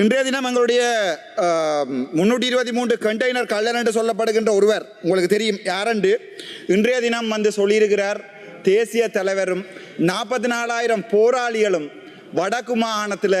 இன்றைய தினம் எங்களுடைய முன்னூற்றி இருபத்தி மூன்று கண்டெய்னர் கல்லர் என்று சொல்லப்படுகின்ற ஒருவர் உங்களுக்கு தெரியும் யாரென்று இன்றைய தினம் வந்து சொல்லியிருக்கிறார் தேசிய தலைவரும் நாற்பத்தி நாலாயிரம் போராளிகளும் வடக்கு மாகாணத்தில்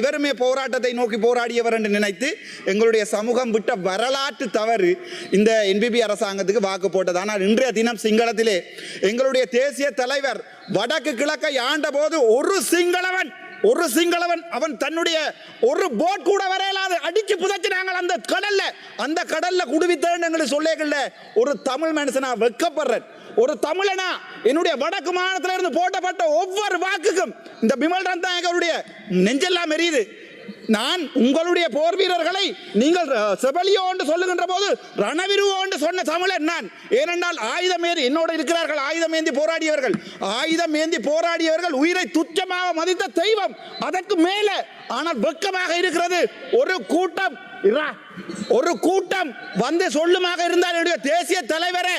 இவருமே போராட்டத்தை நோக்கி போராடியவர் என்று நினைத்து எங்களுடைய சமூகம் விட்ட வரலாற்று தவறு இந்த என்பிபி அரசாங்கத்துக்கு வாக்கு போட்டது. ஆனால் இன்றைய தினம் சிங்களத்திலே எங்களுடைய தேசிய தலைவர் வடக்கு கிழக்கை ஆண்ட போது ஒரு சிங்களவன் ஒரு சிங்களவன் அவன் தன்னுடைய ஒரு போட் கூட வரையலாது அடிச்சு புதைச்சினாங்க அந்த கடல்ல. அந்த கடல்ல குடுவித்தேன்னு எங்களுக்கு சொல்லேகல்ல ஒரு தமிழ் மனுஷனா வெக்கப்படுறேன். ஒரு தமிழனா என்னுடைய வடக்கு மாநிலத்தில் இருந்து போட்டப்பட்ட ஒவ்வொரு வாக்குக்கும் இந்த பிமல் ரந்தாயகருடைய நெஞ்செல்லாம் எரியுது. நான் உங்களுடைய போர் வீரர்களை நீங்கள் செபலியோ என்று சொல்லுகின்ற போது ரணவிருவோ என்று சொன்ன தமிழன் நான். ஏனென்றால் ஆயுதம் ஏந்தி என்னோடு இருக்கிறார்கள் ஆயுதம் ஏந்தி போராடியவர்கள். ஆயுதம் ஏந்தி போராடியவர்கள் உயிரை துச்சமாக மதித்த தெய்வம் அதற்கு மேலே. ஆனால் வெக்கமாக இருக்கிறது. ஒரு கூட்டம் ஒரு கூட்டம் வந்து சொல்லுமாக இருந்தால் என்னுடைய தேசிய தலைவரே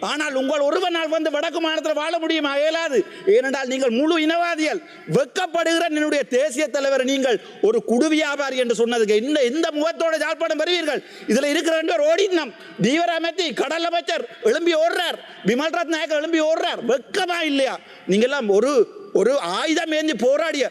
ஆனால் உங்கள் ஒருவனால் வந்து வடக்கு மாநிலத்தில் வாழ முடியுமா? இயலாது. ஏனென்றால் நீங்கள் முழு இனவாதிகள். வெக்கப்படுகிற என்னுடைய தேசிய தலைவர் நீங்கள் ஒரு குடு வியாபாரி என்று சொன்னதுக்கு இந்த இந்த முகத்தோட ஜாழ்ப்பாணம் வருவீர்கள். இதில் இருக்கிற ரெண்டு பேர் ஓடினம் தீவிர அமைத்தி கடல் அமைச்சர் எழும்பி ஓடுறார். விமல் ரத் நாயக்கர் எழும்பி ஓடுறார். வெக்கமா இல்லையா? நீங்கள்லாம் ஒரு ஒரு ஆயுதம் ஏந்தி போராடிய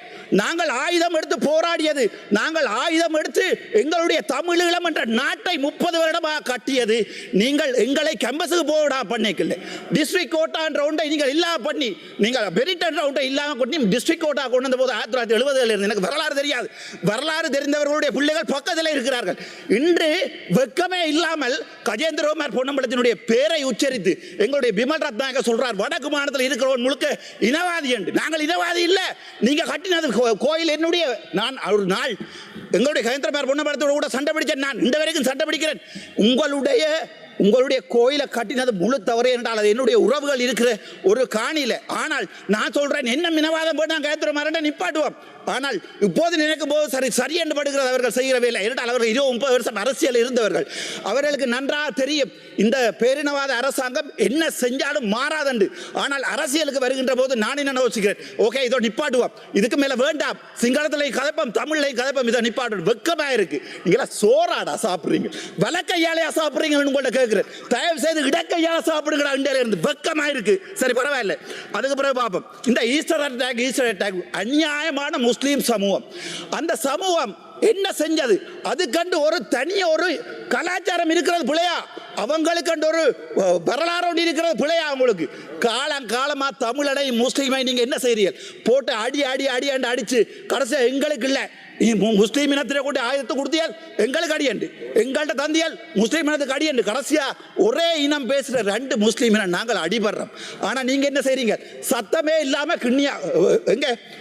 நாங்கள் ஆயுதம் எடுத்து போராடியது. நாங்கள் ஆயுதம் எடுத்து எங்களுடைய தமிழீழம் என்ற நாட்டை முப்பது வருடமாக கட்டியது. நீங்கள் எங்களை கேம்பஸுக்கு போடா பண்ணிக்கல. டிஸ்ட்ரிக்ட் கோட்டான்ற ஒன்றை நீங்கள் இல்லாம பண்ணி நீங்கள் பெரிட்டன் ஒன்றை இல்லாமல் பண்ணி டிஸ்ட்ரிக்ட் கோட்டா கொண்டு வந்த போது ஆயிரத்தி தொள்ளாயிரத்தி எழுபதுல இருந்து எனக்கு வரலாறு தெரியாது. வரலாறு தெரிந்தவர்களுடைய பிள்ளைகள் பக்கத்தில் இருக்கிறார்கள். இன்று வெக்கமே இல்லாமல் கஜேந்திரகுமார் பொன்னம்பலத்தினுடைய பேரை உச்சரித்து எங்களுடைய பிமல் ரத்னாக சொல்றார் வடக்கு மாநிலத்தில் இருக்கிறவன் முழுக்க இனவாதி என்று. நாங்கள் இனவாதி இல்லை. நீங்க கட்டினது கோயில் என்னுடைய நான் ஒரு நாள் எங்களுடைய கஜேந்திரகுமார் பொன்னம்பலத்தோட கூட சண்டை பிடிச்சேன். நான் இந்த வரைக்கும் சண்டை பிடிக்கிறேன். உங்களுடைய உங்களுடைய கோயிலை கட்டினது முழு தவறு என்றால் அது என்னுடைய உறவுகள் இருக்கிற ஒரு காணியில. ஆனால் நான் சொல்றேன் என்ன மினவாதம் போய் நான் கயத்திர மாறேன் நிப்பாட்டுவோம் ஆனால் இப்போது நினைக்கும் போது சரி சரி என்று படுகிறது அவர்கள் செய்கிற வேலை என்றால் அவர்கள் இருபது முப்பது வருஷம் அரசியல் இருந்தவர்கள். அவர்களுக்கு நன்றாக தெரியும் இந்த பேரினவாத அரசாங்கம் என்ன செஞ்சாலும் மாறாதண்டு ஆனால் அரசியலுக்கு வருகின்ற போது நான் என்ன யோசிக்கிறேன்? ஓகே இதோ நிப்பாட்டுவோம் இதுக்கு மேல வேண்டாம். சிங்களத்திலே கதப்பம் தமிழ்லையும் கதப்பம் இதை நிப்பாட்டு வெக்கமாக இருக்கு நீங்களா சோறாடா சாப்பிட்றீங்க. வலக்கையாலையா உங்கள்கிட்ட கேட்க கேட்கிறேன் தயவு செய்து இடக்கையா சாப்பிடுங்கடா இந்தியால இருந்து. வெக்கமா இருக்கு சரி பரவாயில்ல. அதுக்கு பிறகு பார்ப்போம். இந்த ஈஸ்டர் அட்டாக் ஈஸ்டர் அட்டாக் அநியாயமான முஸ்லீம் சமூகம். அந்த சமூகம் என்ன செஞ்சது? அது கண்டு ஒரு தனிய ஒரு கலாச்சாரம் இருக்கிறது பிள்ளையா? அவங்களுக்கு கண்டு ஒரு வரலாறு ஒன்று இருக்கிறது பிள்ளையா அவங்களுக்கு? காலம் காலமா தமிழனை முஸ்லீமை நீங்க என்ன செய்றீங்க போட்டு அடி அடி அடி அண்டு அடிச்சு கடைசியா எங்களுக்கு இல்லை. நீ முஸ்லீம் இனத்திலே கொண்டு ஆயுதத்தை கொடுத்தியால் எங்களுக்கு அடியண்டு எங்கள்கிட்ட தந்தியால் முஸ்லீம் இனத்துக்கு அடியண்டு கடைசியா ஒரே இனம் பேசுற ரெண்டு முஸ்லீம் இனம் நாங்கள் அடிபடுறோம். ஆனா நீங்க என்ன செய்றீங்க? சத்தமே இல்லாம கிண்ணியா எங்கே எங்க?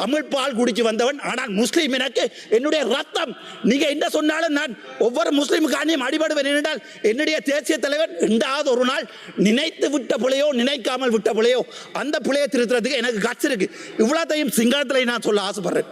தமிழ் பால் குடிச்சு வந்தவன். ஆனால் முஸ்லீம் எனக்கு என்னுடைய ரத்தம். நீங்க என்ன சொன்னாலும் நான் ஒவ்வொரு முஸ்லீமுக்கானியும் அடிபடுவேன் என்றால் என்னுடைய தேசிய தலைவர் ரெண்டாவது ஒரு நாள் நினைத்து விட்ட பிள்ளையோ நினைக்காமல் விட்ட பிள்ளையோ அந்த பிள்ளையை திருத்துறதுக்கு எனக்கு கட்சி இருக்கு. இவ்வளோத்தையும் சிங்களத்தில் நான் சொல்ல ஆசைப்படுறேன்.